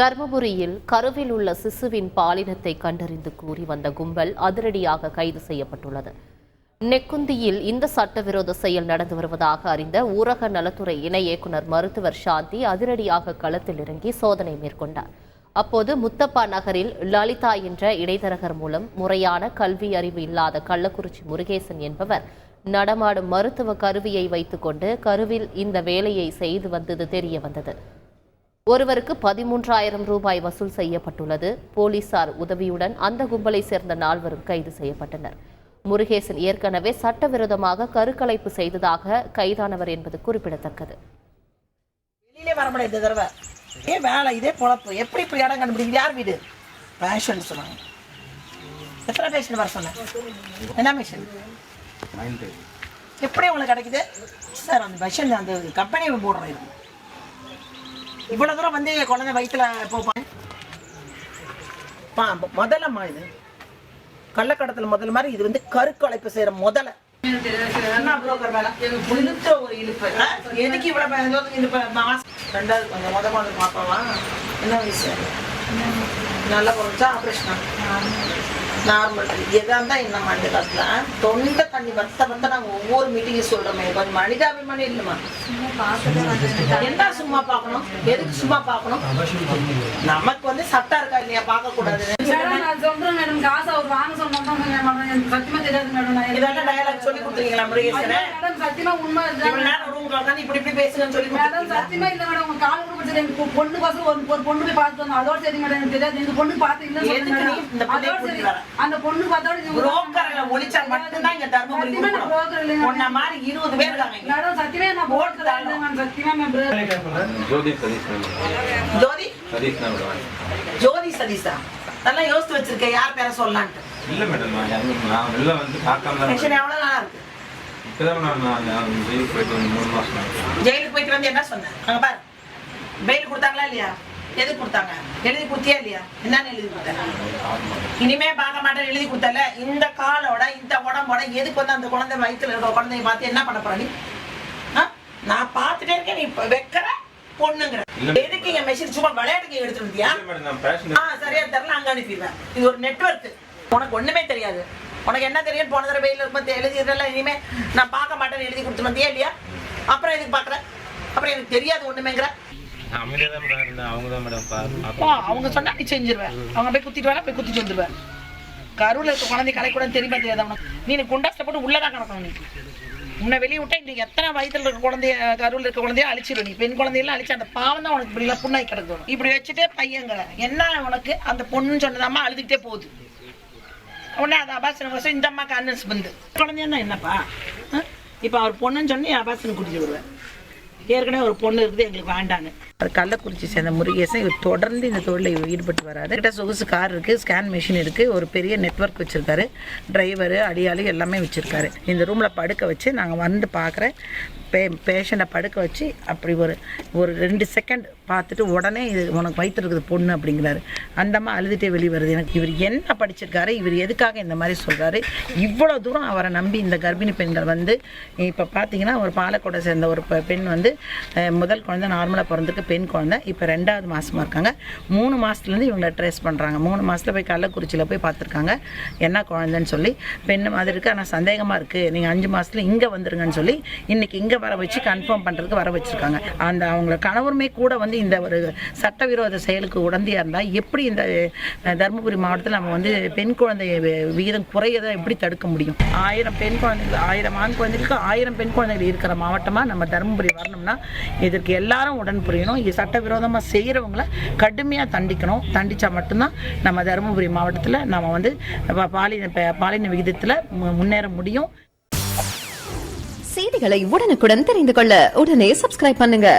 தர்மபுரியில் கருவில் உள்ள சிசுவின் பாலினத்தை கண்டறிந்து கூறி வந்த கும்பல் அதிரடியாக கைது செய்யப்பட்டுள்ளது. நெக்குந்தியில் இந்த சட்டவிரோத செயல் நடந்து வருவதாக அறிந்த ஊரக நலத்துறை இணை இயக்குனர் மருத்துவர் சாந்தி அதிரடியாக களத்தில் இறங்கி சோதனை மேற்கொண்டார். அப்போது முத்தப்பா நகரில் லலிதா என்ற இடைத்தரகர் மூலம் முறையான கல்வி அறிவு இல்லாத கள்ளக்குறிச்சி முருகேசன் என்பவர் நடமாடும் மருத்துவ கருவியை வைத்துக்கொண்டு கருவில் இந்த வேலையை செய்து வந்தது தெரிய வந்தது. ஒருவருக்கு பதிமூன்றாயிரம் ரூபாய் வசூல் செய்யப்பட்டுள்ளது. போலீசார் உதவியுடன் அந்த கும்பலை சேர்ந்த நால்வரும் கைது செய்யப்பட்டனர். முருகேசன் ஏற்கனவே சட்டவிரோதமாக கருக்கலைப்பு செய்ததாக கைதானவர் என்பது குறிப்பிடத்தக்கது. வெளியிலே வர முடியாது இந்த தடவை. இதே வேலை இதே பொழப்பு. எப்படி இப்படி இடம் கண்டுபிடிக்குது யார் வீடு? பேஷன் சொன்னாங்க எத்தனை பேஷன் வர சொன்னேன்? என்ன மிஷன் எப்படி உங்களுக்கு கிடைக்குது? சார் அந்த மிஷன் அந்த கம்பெனி போடுறோம் இது இவ்வளோ தூரம் வந்து குழந்தை வயிற்றுல போப்பாங்க பா முதல்லம்மா இது கள்ளக்கடத்தில் முதல்ல மாதிரி இது வந்து கருக்கலைப்பு செய்கிற முதல்ல? இழுத்த ஒரு இழுப்பு. எதுக்கு இவ்வளவு? மாசம் ரெண்டாவது கொஞ்சம் முத குழந்தை பார்க்கவா? என்ன வயசு? நல்லா போச்சா ஆப்ரேஷனா நார்மல் எதா இருந்தா என்னம்மா இந்த காலத்துல தொண்டை தண்ணி வத்த வத்த நாங்க ஒவ்வொரு மீட்டிங்கும் சொல்றோமே. கொஞ்சம் மனிதாபிமானம் இல்லைம்மா. என்ன சும்மா பார்க்கணும்? எதுக்கு சும்மா பார்க்கணும்? நமக்கு வந்து சட்டம் இருக்கா இல்லையா? பார்க்க கூடாது மேடம், நான் சொல்றேன் மேடம், காசு அவர் வாங்க சொன்னோம்னா மேடம், எனக்கு சத்தியமா தெரியாது மேடம். இதெல்லாம் டயலாக் சொல்லி கொடுத்துருக்கீங்களா முருகேசனே? மேடம், சத்தியமா உண்மை உட்காந்து இப்படி இப்படி பேசுங்கன்னு சொல்லி மேடம், சத்தியமா இல்ல மேடம், உங்க கால் கூட பிடிச்சது எனக்கு பொ- பொண்ணுக்கோசரம் ஒரு- ஒரு பொண்ணு போய் வந்தோம். அதோட சரி மேடம், எனக்கு தெரியாது. இந்த பொண்ணு பார்த்து அதோட சரி? அந்த பொண்ணு பார்த்தோட புரோக்கர்ல ஒழிச்சா மட்டும்தான் இங்க தர்மபுரி உருப்படும். இல்லைங்க. உன்ன மாதிரி இருபது பேர் இருக்காங்க. மேடம், சத்தியமா நான் இல்லைங்க மேடம். சத்தியமா. ஜோதி சதீஷ் ஜோதி சதீஷ் ஜோதி நல்லா யோசிச்சு வச்சிருக்க யார் பேரை சொல்லலான்ட்டு இல்லை மேடம் நான் யாரும் நான் வெளில வந்து பார்க்காம தான் டென்ஷன் எவ்வளவு நாளா இருக்கு இப்போதான் நான் நான் நான் ஜெயிலுக்கு போயிட்டு வந்து மூணு மாதம் ஆகுது. ஜெயிலுக்கு போயிட்டு வந்து என்ன சொன்னேன் அங்க பாரு பெயில் கொடுத்தாங்களா இல்லையா? எதுக்கு கொடுத்தாங்க? எழுதி கொடுத்தியா இல்லையா? என்னன்னு எழுதி கொடுத்தாங்க இனிமே பார்க்க மாட்டேன் எழுதி கொடுத்தல இந்த காலோட இந்த உடம்போட எதுக்கு வந்து அந்த குழந்தை வயித்துல இருக்க குழந்தைய பார்த்து என்ன பண்ண போற நீ? நான் பார்த்துட்டே இருக்கேன் நீ வைக்கிற பொண்ணுங்கிற. எதுக்கு இங்க மெஷின் சும்மா விளையாட்டுக்கு பேஷன் ஆ சரியா தெரியல அங்க அனுப்பிடுவேன் இது ஒரு நெட்வொர்க் உனக்கு ஒண்ணுமே தெரியாது. உனக்கு என்ன தெரியும் போன தடவை வெயில் இருக்கும்போது எழுதிடுறல இனிமே நான் பார்க்க மாட்டேன்னு எழுதி கொடுத்து வந்தியா இல்லையா? அப்புறம் எதுக்கு பாக்குற அப்புறம் எனக்கு தெரியாது ஒண்ணுமேங்கிற. அமைதியாக தான் மேடம் இருந்தேன். அவங்க தான் மேடம் பா- அவங்க சொன்னா நீ செஞ்சிருவேன் அவங்க போய் குத்திட்டு வேணா போய் குத்திட்டு வந்துருவேன் கருவில் இருக்க குழந்தை கலைக்கூடாது தெரியுமா தெரியாது உனக்கு? நீ குண்டாஸ்ல போட்டு உள்ளதான் கிடக்கணும் நீ. உன்னை வெளியே விட்டா இன்னைக்கு எத்தனை வயசுல இருக்க குழந்தைய கருவில் இருக்க குழந்தைய அழிச்சிடும் நீ. பெண் குழந்தையெல்லாம் அழிச்சு அந்த பாவம் தான் உனக்கு இப்படி புண்ணாய் கிடக்கணும் இப்படி வச்சுட்டே பையங்கிற என்ன உனக்கு அந்த பொண்ணுன்னு சொன்னதாம்மா அழுதுகிட்டே போகுது. உடனே அது அபாசன வருஷம் இந்த அம்மாக்கு அண்ணன்ஸ் வந்து குழந்தைன்னா என்னப்பா? இப்போ அவர் பொண்ணுன்னு சொன்னி அபாசனை கூட்டிட்டு வருவேன் ஏற்கனவே ஒரு பொண்ணு இருக்குது எங்களுக்கு வேண்டான்னு. கள்ளக்குறிச்சி சேர்ந்த முருகேசன் இவர் தொடர்ந்து இந்த தொழிலில் ஈடுபட்டு வராரு. கிட்ட சொகுசு கார் இருக்குது ஸ்கேன் மிஷின் இருக்குது ஒரு பெரிய நெட்வொர்க் வச்சுருக்காரு. டிரைவரு அடியாளு எல்லாமே வச்சுருக்காரு. இந்த ரூமில் படுக்க வச்சு நாங்கள் வந்து பார்க்குற பே பேஷண்ட்டை படுக்க வச்சு அப்படி ஒரு ஒரு ரெண்டு செகண்ட் பார்த்துட்டு உடனே இது உனக்கு வயிற்றுருக்குது பொண்ணு அப்படிங்கிறாரு. அந்தம்மா அழுதுகிட்டே வெளியே வருது. எனக்கு இவர் என்ன படிச்சிருக்காரு இவர் எதுக்காக இந்த மாதிரி சொல்கிறாரு இவ்வளோ தூரம் அவரை நம்பி இந்த கர்ப்பிணி பெண்கள் வந்து இப்போ பார்த்தீங்கன்னா ஒரு பாலக்கோடை சேர்ந்த ஒரு பெண் வந்து முதல் குழந்தை நார்மலாக பிறந்திருக்கு. பெண் குழந்தை இப்போ ரெண்டாவது மாதமாக இருக்காங்க. மூணு மாதத்துலேருந்து இவங்களை ட்ரேஸ் பண்ணுறாங்க மூணு மாதத்தில் போய் கள்ளக்குறிச்சியில் போய் பார்த்துருக்காங்க. என்ன குழந்தைன்னு சொல்லி பெண் மாதிரி இருக்குது ஆனால் சந்தேகமாக இருக்குது நீங்கள் அஞ்சு மாதத்தில் இங்கே வந்துருங்கன்னு சொல்லி இன்றைக்கி இங்கே வர வச்சு கன்ஃபார்ம் பண்ணுறதுக்கு வர வச்சுருக்காங்க. அந்த அவங்கள கணவருமே கூட வந்து இந்த ஒரு சட்டவிரோத செயலுக்கு உடந்தையாக இருந்தால் எப்படி இந்த தருமபுரி மாவட்டத்தில் நம்ம வந்து பெண் குழந்தை விகிதம் குறையதை எப்படி தடுக்க முடியும்? ஆயிரம் பெண் குழந்தைகள் ஆயிரம் ஆண் குழந்தைகளுக்கு ஆயிரம் பெண் குழந்தைகள் இருக்கிற மாவட்டமாக நம்ம தருமபுரி வரணும்னா இதற்கு எல்லாரும் உடன் புரியணும் இது சட்டவிரோதமாக செய்கிறவங்கள கடுமையாக தண்டிக்கணும். தண்டிச்சா மட்டும்தான் நம்ம தருமபுரி மாவட்டத்தில் நம்ம வந்து பாலின பாலின விகிதத்தில் முன்னேற முடியும். செய்திகளை உடனுக்குடன் தெரிந்து கொள்ள உடனே சப்ஸ்கிரைப் பண்ணுங்க.